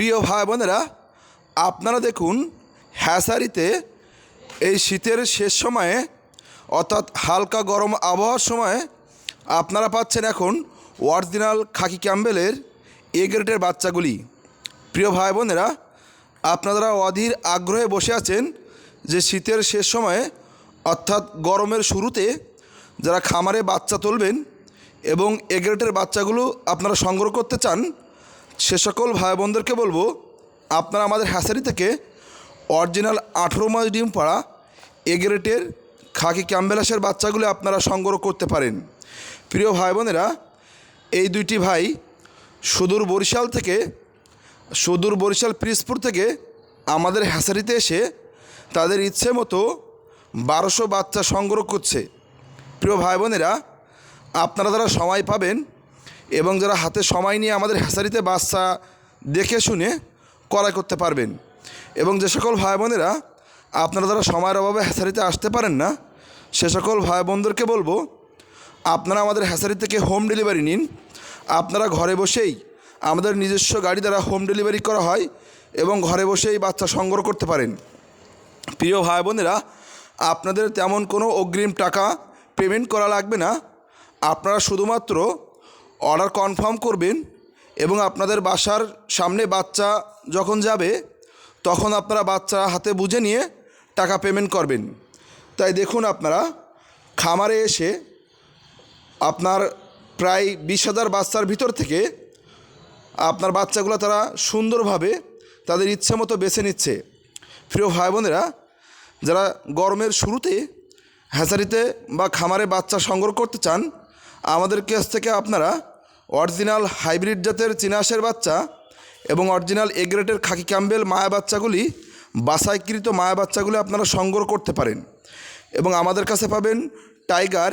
প্রিয় ভাই বোনেরা, আপনারা দেখুন, হ্যাসারিতে এই শীতের শেষ সময়ে, অর্থাৎ হালকা গরম আবহাওয়ার সময়ে, আপনারা পাচ্ছেন এখন অরিজিনাল খাকি ক্যাম্বেলের এ গ্রেডের বাচ্চাগুলি। প্রিয় ভাই বোনেরা, আপনারা অধীর আগ্রহে বসে আছেন যে শীতের শেষ সময়ে, অর্থাৎ গরমের শুরুতে যারা খামারে বাচ্চা তুলবেন এবং এগ্রেটের বাচ্চাগুলো আপনারা সংগ্রহ করতে চান সে সকল ভাই বোনদেরকে বলব, আপনারা আমাদের হ্যাসারি থেকে অরিজিনাল আঠেরো মাস ডিম পাড়া এগ্রেটের খাকি ক্যাম্বেলাসের বাচ্চাগুলো আপনারা সংগ্রহ করতে পারেন। প্রিয় ভাই বোনেরা এই দুইটি ভাই সুদূর বরিশাল থেকে, সুদূর বরিশাল পিরিজপুর থেকে আমাদের হ্যাসারিতে এসে তাদের ইচ্ছে মতো বারোশো বাচ্চা সংগ্রহ করছে। প্রিয় ভাই বোনেরা আপনারা যারা সময় পাবেন এবং যারা হাতে সময় নিয়ে আমাদের হ্যাসারিতে বাচ্চা দেখে শুনে ক্রয় করতে পারবেন। এবং যে সকল ভাই বোনেরা, আপনারা যারা সময়ের অভাবে হ্যাসারিতে আসতে পারেন না, সে সকল ভাই বোনদেরকে বলব, আপনারা আমাদের হ্যাসারি থেকে হোম ডেলিভারি নিন। আপনারা ঘরে বসেই আমাদের নিজস্ব গাড়ি দ্বারা হোম ডেলিভারি করা হয় এবং ঘরে বসেই বাচ্চা সংগ্রহ করতে পারেন। প্রিয় ভাই বোনেরা, আপনাদের তেমন কোনো অগ্রিম টাকা পেমেন্ট করা লাগবে না। আপনারা শুধুমাত্র অর্ডার কনফার্ম করবেন এবং আপনাদের বাসার সামনে বাচ্চা যখন যাবে, তখন আপনারা বাচ্চা হাতে বুঝে নিয়ে টাকা পেমেন্ট করবেন। তাই দেখুন আপনারা, খামারে এসে আপনার প্রায় বিশ হাজার বাচ্চার ভিতর থেকে আপনার বাচ্চাগুলো তারা সুন্দরভাবে তাদের ইচ্ছে মতো বেছে নিচ্ছে। প্রিয় ভাই বোনেরা, যারা গরমের শুরুতে হ্যাচারিতে বা খামারে বাচ্চা সংগ্রহ করতে চান আমাদের কেস থেকে আপনারা অরিজিনাল হাইব্রিড জাতের চিনাশের বাচ্চা এবং অরিজিনাল এগ্রেটের খাকি ক্যাম্বেল মায়া বাচ্চাগুলি বাসাইকৃত মায়া বাচ্চাগুলি আপনারা সংগ্রহ করতে পারেন। এবং আমাদের কাছে পাবেন টাইগার